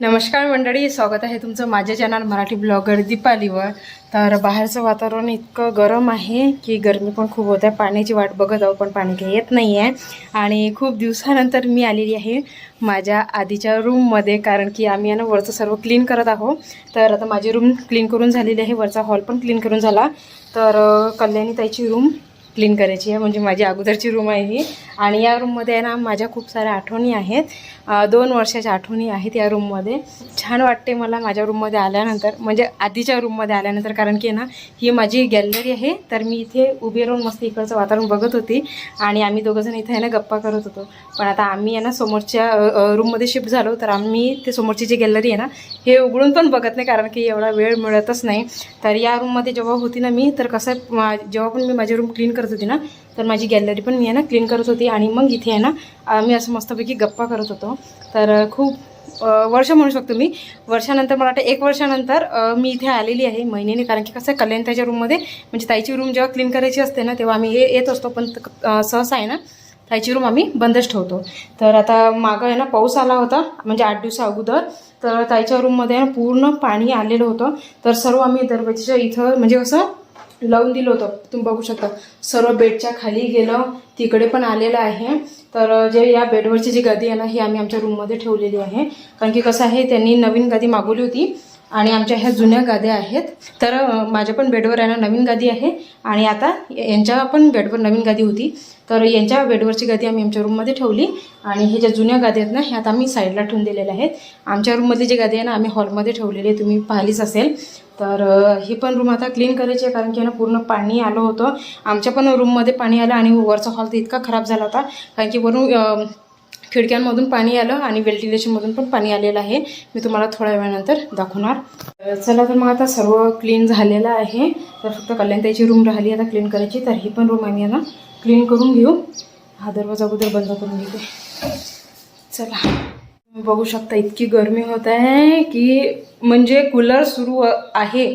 नमस्कार मंडळी स्वागत आहे तुमचं माझ्या चॅनल मराठी ब्लॉगर दीपालीवर. तर बाहेरचं वातावरण इतकं गरम आहे की गरमी पण खूप होत. आहे पाण्याची वाट बघत आहो पण पाणी काही येत नाही आहे आणि खूप दिवसानंतर मी आलेली आहे माझ्या आधीच्या रूममध्ये कारण की आम्ही यानं वरचं सर्व क्लीन करत आहोत. तर आता माझी रूम क्लीन करून झालेली आहे. वरचा हॉल पण क्लीन करून झाला. तर कल्याणी ताईची रूम क्लीन करायची आहे. म्हणजे माझी अगोदरची रूम आहे ही. आणि या रूममध्ये आहे ना माझ्या खूप साऱ्या आठवणी आहेत. दोन वर्षाच्या आठवणी आहेत या रूममध्ये छान वाटते मला माझ्या रूममध्ये आल्यानंतर. म्हणजे आधीच्या रूममध्ये आल्यानंतर कारण की ना ही माझी गॅलरी आहे. तर मी इथे उभी राहून मस्त इकडचं वातावरण बघत होती. आणि आम्ही दोघंजण इथे आहे ना गप्पा करत होतो. पण आता आम्ही आहे ना समोरच्या रूममध्ये शिफ्ट झालो तर आम्ही ते समोरची जी गॅलरी आहे ना हे उघडून पण बघत नाही कारण की एवढा वेळ मिळतच नाही. तर या रूममध्ये जेव्हा होती ना मी तर कसं आहे, मा- जेव्हा पण मी माझी रूम क्लीन करत होती ना तर माझी गॅलरी पण मी आहे ना क्लीन करत होती आणि मग इथे आहे ना आम्ही मी असं मस्तपैकी गप्पा करत होतो. तर खूप वर्ष म्हणू शकतो मी. वर्षानंतर मला वाटतं एक वर्षानंतर मी इथे आलेली आहे महिन्याने कारण की कसं आहे कल्याण ताईच्या रूममध्ये म्हणजे ताईची रूम जेव्हा क्लीन करायची असते ना तेव्हा आम्ही हे येत असतो पण सहसा आहे ना ताईची रूम आम्ही बंदच ठेवतो. तर आता मागं आहे ना पाऊस आला होता म्हणजे आठ दिवसा अगोदर. तर ताईच्या रूममध्ये आहे ना पूर्ण पाणी आलेलं होतं. तर सर्व आम्ही दरवाजाच्या इथं म्हणजे कसं लावून दिलं होतं. तुम्ही बघू शकता सर्व बेडच्या खाली गेलं तिकडे पण आलेलं आहे. तर जे या बेडवरची जी गादी आहे ना ही आम्ही आमच्या रूममध्ये ठेवलेली आहे. कारण की कसं आहे त्यांनी नवीन गादी मागवली होती. आणि आमच्या ह्या जुन्या गाद्या आहेत. तर माझ्या पण बेडवर यांना नवीन गादी आहे. आणि आता यांच्या पण बेडवर नवीन गादी होती. तर यांच्या बेडवरची गादी आम्ही आमच्या रूममध्ये ठेवली. आणि हे ज्या जुन्या गाद्या आहेत ना ह्या आता आम्ही साईडला ठेवून दिलेल्या आहेत. आमच्या रूममधली जी गादी आहे ना आम्ही हॉलमध्ये ठेवलेली आहे. तुम्ही पाहिलीच असेल. तर ही पण रूम आता क्लीन करायची आहे. कारण की ना पूर्ण पाणी आलं होतं. आमच्या पण रूममध्ये पाणी आलं आणि वरचा हॉल तर इतका खराब झाला होता. कारण की वरून खिडक्यांमधून पाणी आलं आणि व्हेंटिलेशनमधून पण पाणी आलेलं आहे. मी तुम्हाला थोड्या वेळानंतर दाखवणार. चला तर मग आता सर्व क्लीन झालेलं आहे. तर फक्त कल्याणताईची रूम राहिली आता क्लीन करायची. तर ही पण रूम आम्ही आता क्लीन करून घेऊ. हा दरवाजा अगोदर बंद करून घेते. चला. बघू शकता इतकी गरमी होत आहे की म्हणजे कूलर सुरू आहे.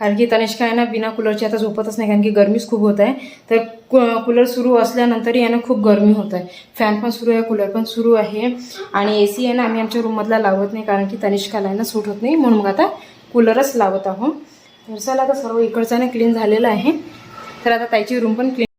कारण की तनिष्का आहे ना बिना कूलरची आता झोपतच नाही कारण की गरमीच खूप होत आहे. तर कू- कूलर सुरू असल्यानंतरही यानं खूप गरमी होत आहे. फॅन पण सुरू आहे कूलर पण सुरू आहे. आणि ए सी आहे ना आम्ही आमच्या रूममधला लावत नाही कारण की तनिष्काला आहे ना सूट होत नाही. म्हणून मग आता कूलरच लावत आहोत. तर चला आता सर्व इकडचा ना क्लीन झालेलं आहे. तर आता त्याची रूम पण क्लीन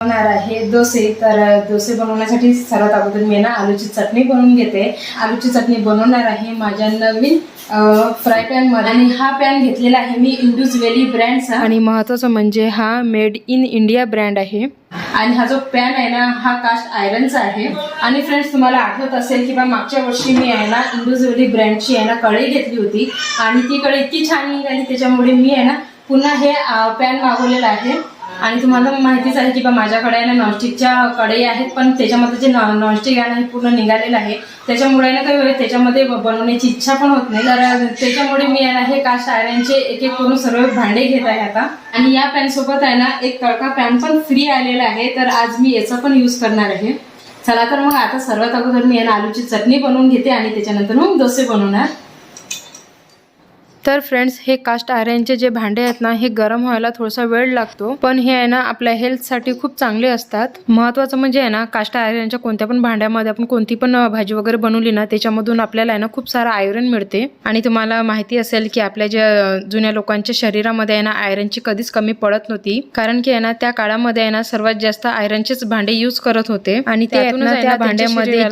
बनवणार आहे. डोसे तर डोसे बनवण्यासाठी सर्वात अगोदर मी ना आलूची चटणी बनवून घेते. आलूची चटणी बनवणार आहे माझ्या नवीन फ्राय पॅनमध्ये. आणि हा पॅन घेतलेला आहे मी इंडूज वेली ब्रँडचा. आणि महत्वाचं म्हणजे हा मेड इन इंडिया ब्रँड आहे. आणि हा जो पॅन आहे ना हा कास्ट आयरनचा आहे. आणि फ्रेंड्स तुम्हाला आठवत असेल की बा मागच्या वर्षी मी आहे ना इंडूज वेली ब्रँडची आहे ना कढई घेतली होती. आणि ती कढई इतकी छान निघाली त्याच्यामुळे मी आहे ना पुन्हा हे पॅन मागवलेलं आहे. आणि तुम्हाला माहितीच आहे की बा माझ्याकडे आहे ना नॉनस्टिकच्या कढई आहेत पण त्याच्यामध्ये जे नॉ- नॉनस्टिक आहे ना हे पूर्ण निघालेलं आहे. त्याच्यामुळे ना काही होईल त्याच्यामध्ये ब- बनवण्याची इच्छा पण होत नाही. तर त्याच्यामुळे मी आहे ना हे कास्ट आयरनचे एक एक करून सर्व भांडे घेत आहे आता. आणि या पॅनसोबत आहे ना एक तडका पॅन पण फ्री आलेला आहे. तर आज मी याचा पण यूज करणार आहे. चला तर मग आता सर्वात अगोदर मी आहे ना आलूची चटणी बनवून घेते आणि त्याच्यानंतर मग डोसे बनवणार. तर फ्रेंड्स हे कास्ट आयरनचे जे भांडे आहेत ना हे गरम व्हायला थोडासा वेळ लागतो. पण हे आहे ना आपल्या हेल्थसाठी खूप चांगले असतात. महत्वाचं म्हणजे आहे ना कास्ट आयरनच्या कोणत्या पण भांड्यामध्ये आपण कोणती पण भाजी वगैरे बनवली ना त्याच्यामधून आपल्याला आहे ना खूप सारा आयरन मिळते. आणि तुम्हाला माहिती असेल की आपल्या ज्या जुन्या लोकांच्या शरीरामध्ये आहे ना आयरनची कधीच कमी पडत नव्हती. कारण की आहे ना त्या काळामध्ये आहे ना सर्वात जास्त आयरनचेच भांडे यूज करत होते. आणि ना भांड्यामध्ये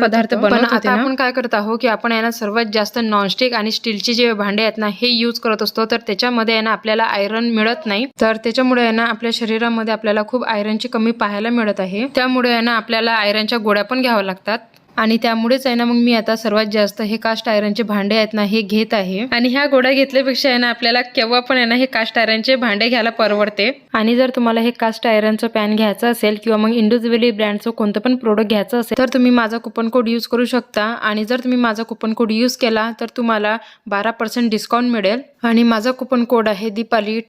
पदार्थ बनवत आपण काय करत आहोत की आपण आहे ना सर्वात जास्त नॉनस्टिक आणि स्टीलचे जे भांडे आहेत ना हे यूज करत असतो. तर त्याच्यामध्ये आहे ना आपल्याला आयरन मिळत नाही. तर त्याच्यामुळे आहे ना आपल्या शरीरामध्ये आपल्याला खूप आयरनची कमी पाहायला मिळत आहे. त्यामुळे आहे ना आपल्याला आयरनच्या गोळ्या पण घ्याव्या लागतात. आणि त्यामुळेच आहे ना मग मी आता सर्वात जास्त हे कास्ट आयरनचे भांडे आहेत ना हे घेत आहे. आणि ह्या गोड्या घेतल्यापेक्षा आहे ना आपल्याला केव्हा पण आहे ना हे कास्ट आयरनचे भांडे घ्यायला परवडते. आणि जर तुम्हाला हे कास्ट आयरनचं पॅन घ्यायचं असेल किंवा मग इंडिव्हिज्युअली ब्रँडचं कोणतं पण प्रोडक्ट घ्यायचं असेल तर तुम्ही माझा कुपन कोड यूज करू शकता. आणि जर तुम्ही माझा कुपन कोड यूज केला तर तुम्हाला बारा पर्सेंट डिस्काउंट मिळेल. आणि माझा कुपन कोड आहे दीपाली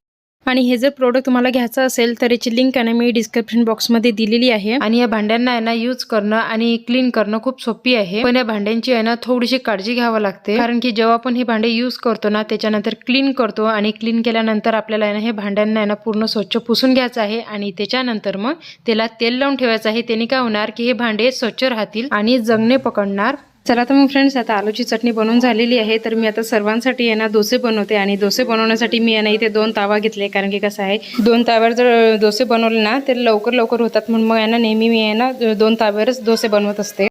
आणि हे जर प्रोडक्ट तुम्हाला घ्यायचं असेल तर याची लिंक आहे ना मी डिस्क्रिप्शन बॉक्समध्ये दिलेली आहे. आणि या भांड्यांना आहे ना यूज करणं आणि क्लीन करणं खूप सोपी आहे. पण या भांड्यांची आहे ना थोडीशी काळजी घ्यावं लागते. कारण की जेव्हा आपण हे भांडे यूज करतो ना त्याच्यानंतर क्लीन करतो आणि क्लीन केल्यानंतर आपल्याला आहे ना हे भांड्यांना आहे ना पूर्ण स्वच्छ पुसून घ्यायचं आहे आणि त्याच्यानंतर मग त्याला तेल लावून ठेवायचं आहे. त्याने काय होणार की हे भांडे स्वच्छ राहतील आणि जगणे पकडणार. चला तर मग फ्रेंड्स आता आलूची चटणी बनवून झालेली आहे तर मी आता सर्वांसाठी आहे ना डोसे बनवते आणि डोसे बनवण्यासाठी मी आहे इथे दोन तावा घेतले कारण की कसं आहे दोन ताव्यावर जर डोसे बनवले ना तर लवकर लवकर होतात म्हणून मग आहे ना नेहमी मी आहे ना दोन ताव्यावरच डोसे बनवत असते.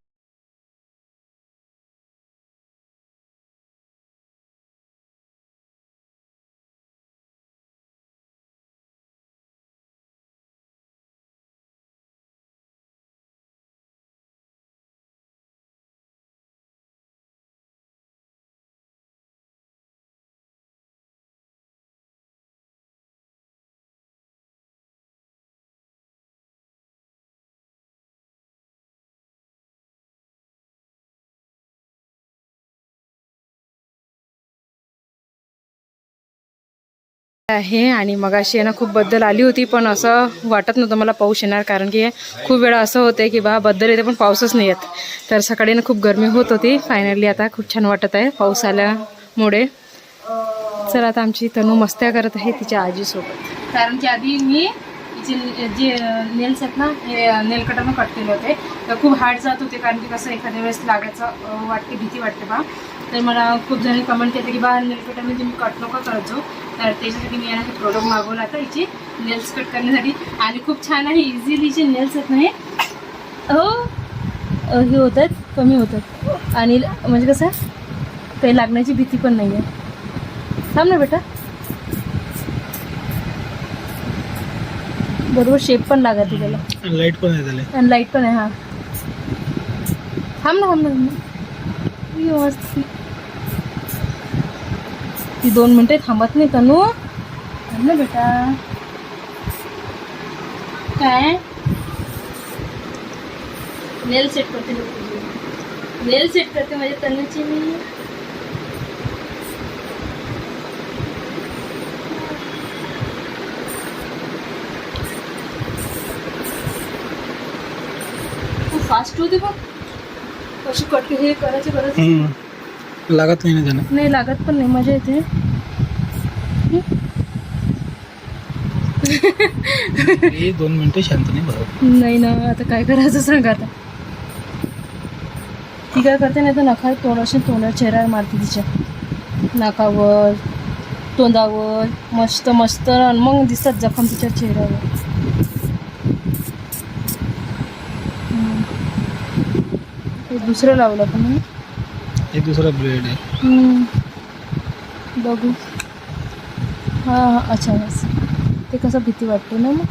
आहे आणि मगाशी अशी ना खूप बद्दल आली होती पण असं वाटत नव्हतं मला पाऊस येणार कारण की खूप वेळा असं होते की बा बद्दल येते पण पाऊसच नाही येत. तर सकाळी ना खूप गरमी होत होती. फायनली आता खूप छान वाटत आहे पाऊस आल्यामुळे. चला आता आमची तनू मस्त्या करत आहे तिच्या आजीसोबत. कारण की आधी मी तिचे जे नेल्स आहेत ना हे नेल कटरनं कट केले होते. तर खूप हार्ड जात होते कारण की कसं एखाद्या वेळेस लागायचं वाटते भीती वाटते बा. तर मला खूप जणी कमेंट केलं की बा नेल कटरने तुम्ही कट नको करत जाऊ तर त्याच्यासाठी मी यांना हे प्रोडक्ट मागवला आता याची नेल्स कट करण्यासाठी. आणि खूप छान आहे इझिली जे नेल्स आहेत ना हे हो अं, हे होतात कमी होतात. आणि म्हणजे कसं काही लागण्याची भीती पण नाही आहे थांब ना बेटा. बरोबर शेप पण लागत त्याला. लाइट पण आहे त्याला आणि लाइट पण आहे हा. थांब ना थांब ना थांब ना. व्यवस्थित ती दोन मिनिटे थांबत नाही तनू. थांब ना बेटा. काय? नेल सेट करते नेल सेट करते. माझ्या तनूची मी. फास्ट होते बघ कशी कट हे करायचे हम्म. लागत नाही ना त्यानं नाही लागत पण नाही. मजा येते. हे दोन मिनिटं शांत नाही बरोबर नाही ना आता काय करायचं सांग आता. ती काय करते नाही तर नखा तोंडाशी तोंडा चेहऱ्यावर मारते तिच्या. नाकावर तोंडावर मस्त मस्त आणि मग दिसतात जखम तिच्या चेहऱ्यावर हम्म. हे दुसरं लावलं पण हं. हे दुसरा ब्लेड आहे. हम्म. बघू. हां हां अच्छा बस. ते कसं भीती वाटते ना मग?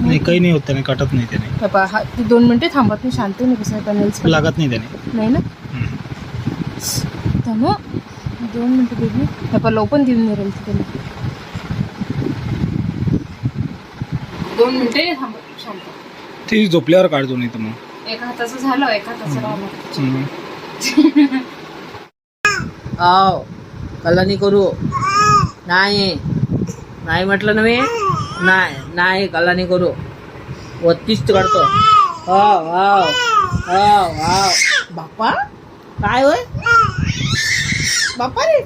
नाही काही नाही होत त्याने काटत नाही त्याने. बाबा हा ती दोन मिनिटे थांबत नाही शांत नाही कसं का नेल्स पण लागत नाही त्याने. नाही ना? हम्म. थांब दोन मिनिटं बेबी बाबा लव पण देऊन मिळेल तिथे दोन मिनिटे थांबत शांत. ती झोपल्यावर काढतो नाही तर मग. एका हाताचं झालं एका हाताचं राहिलं हम्म. आव कलानी करू. नाही. नाही म्हटलं ना मी? नाही नाही कलानी करू. वत्तीस काढतो हाव हाव हाव हाव बाप्पा काय होय? बाप्पा रे.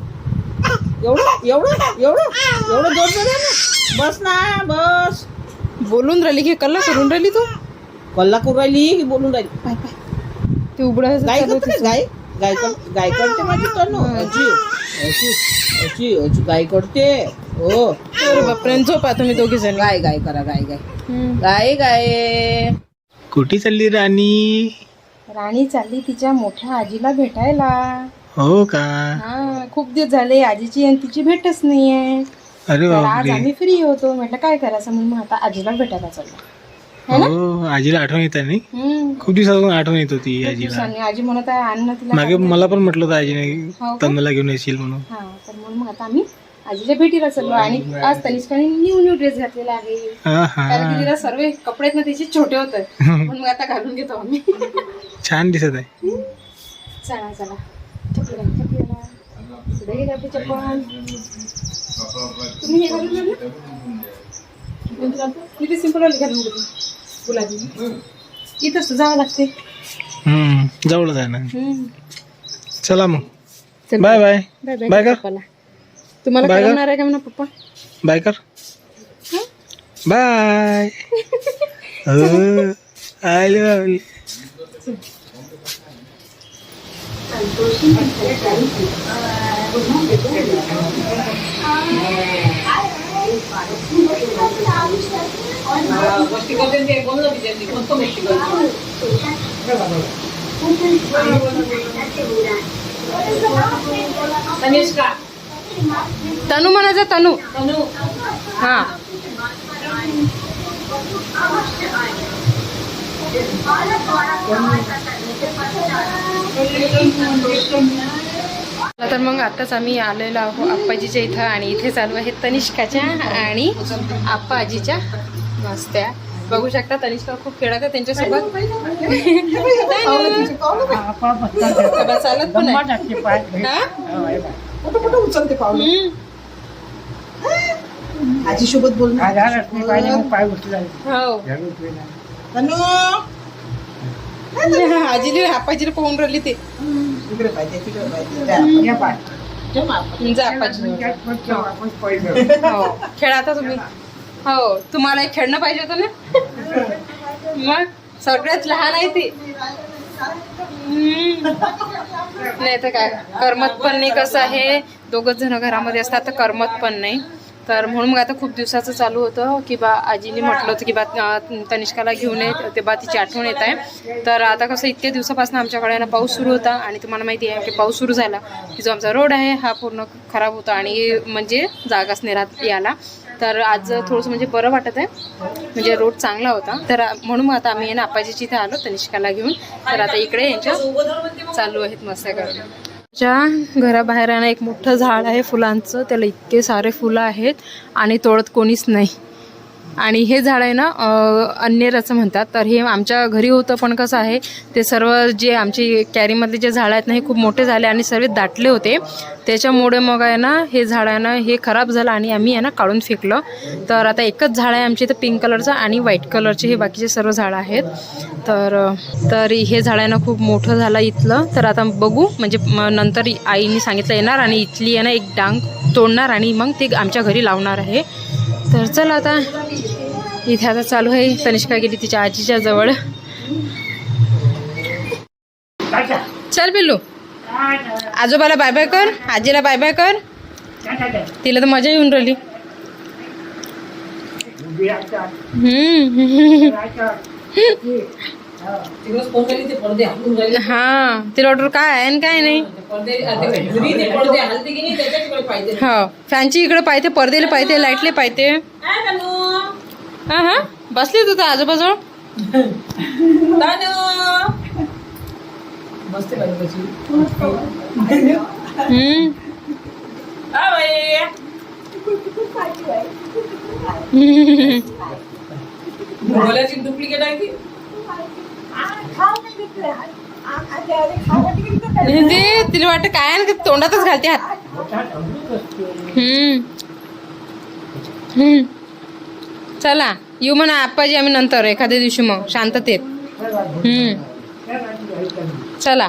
एवढं एवढं एवढं एवढं जोर बस ना बस. बोलून राहिली की कल्ला करून राहिली तू? कल्ला करून राहिली की बोलून राहिली? पाय पाय. ते उघडा गाय करते का गाय गाय कर गाय करते माझी अजी अशी अशी अशी गाय करते हो बापरे झोपा तुम्ही दोघी जण. गाय गाय करा गाय गाय. गाय गाय. कुठे चालली राणी? राणी चालली तिच्या मोठ्या आजीला भेटायला. हो का? हा खूप दिवस झाले आजीची आणि तिची भेटच नाहीये. अरे तर आज बापरे. आम्ही फ्री होतो. म्हटलं काय करायचं? म्हणून मग आता आजीला भेटायला चाललो. हो आजीला आठवण येत नाही हम्म. खूप दिवसापासून आठवण येत होती आजीला. आजी म्हणत आहे अन्न तिला मागे मला पण म्हटलं होतं हो आजीने का? तन्नला घेऊन येशील म्हणून. हा तर म्हणून मग आता आम्ही आजीच्या भेटीला चाललो आणि आज. तनिष्काने न्यू न्यू ड्रेस घातलेला आहे. हा हा. कारण की तिला सर्व कपडे ना तिचे छोटे होते. म्हणून मग आता घालून घेतो आम्ही. छान दिसत आहे. चला चला. चप्पल. तुम्ही हे घालून? मी ते सिंपल वाली घालून घेतो? गुलाबी. इथंच तर जावं लागते. हम्म जवळच आहे ना? हम्म. चला मग. चल, bye bye bye bye bye कर. पप्पाला. तुम्हाला बाय कर. करणार आहे का म्हणा पप्पा? बाय कर. बाय हो आले बाबले गोष्टी करते ते बोल ना बिचारी कोणतं गोष्टी करते तनिष्का तनू। म्हणायचं तनू। तनु हा तर मग आताच आम्ही आलेलो आहो आप्पाजीच्या इथं आणि इथे चालू आहे तनिष्काच्या आणि आप्पा आजीच्या मस्त्या. बघू शकता तनिष्का खूप खेळत आहे त्यांच्यासोबत. चालत पण. हा? उचलते. आजी सोबत बोल. हो. आजीने आप्पाजीला पाहून राहिली ते. इकडे पाहिजे तिकडे पाहिजे जा. जा आप्पाजी हो. खेळा आता तुम्ही. हो तुम्हाला एक खेळणं पाहिजे होतं ना? मग सगळ्यात लहान आहे ती. नाही तर काय करमत पण नाही कसं आहे. दोघच जण घरामध्ये असतात तर करमत पण नाही. तर म्हणून मग आता खूप दिवसाचं चालू होतं की बा आजीने म्हटलं होतं की बा तनिष्काला घेऊन येत ते बा तिची आठवण येत आहे. तर आता कसं इतक्या दिवसापासून आमच्याकडे ना पाऊस सुरू होता आणि तुम्हाला माहिती आहे की पाऊस सुरू झाला की जो आमचा रोड आहे हा पूर्ण खराब होता आणि म्हणजे जागाच नाही राहत याला. तर आज थोडंसं म्हणजे बरं वाटत आहे. म्हणजे रोड चांगला होता. तर म्हणून मग आता आम्ही ना आपाजीची इथे आलो तनिष्काला घेऊन. तर आता इकडे यांच्या चालू आहेत मस्त करून च्या घराबाहेर एक मोठं झाड आहे फुलांचं. त्याला इतके सारे फुलं आहेत आणि तोडत कोणीच नाही. आणि हे झाड आहे ना अं, असं म्हणतात. तर हे आमच्या घरी होतं पण कसं आहे ते सर्व जे आमची कॅरीमधले जे झाडं आहेत ना हे खूप मोठे झाले आणि सर्व दाटले होते. त्याच्यामुळे मग आहे ना हे झाड आहे ना हे खराब झालं आणि आम्ही आहे ना काढून फेकलं. तर आता एकच झाड आहे आमच्या इथं पिंक कलरचं आणि व्हाईट कलरचे हे बाकीचे सर्व झाडं आहेत. तर तर हे झाड आहे ना खूप मोठं झालं इथलं. तर आता बघू म्हणजे नंतर आईने सांगितलं येणार आणि इथली आहे ना एक डांग तोडणार आणि मग ते आमच्या घरी लावणार आहे. तर चला आता. इथे आता चालू आहे. तनिष्का गेली तिच्या आजीच्या जवळ. चल पिल्लू. आजोबाला बाय बाय कर. आजीला बाय बाय कर. तिला तर मजा येऊन राहिली. हम्म. ते हा तिला ऑर्डर काय आहे आणि काय नाही? ते ते ते हो फॅनची इकडे पाहिजे पडदेले पाहिजे लाईटले पाहिजे हा, हा बसली तू तर हम्म. बोलायची डुप्लिकेट आहे तिला वाटतं काय आहे ना, तोंडातच घालते हात. हम्म. हम्म. चला येऊ म्हणा आप्पाजी आम्ही नंतर एखाद्या दिवशी मग. शांततेत. हम्म. चला.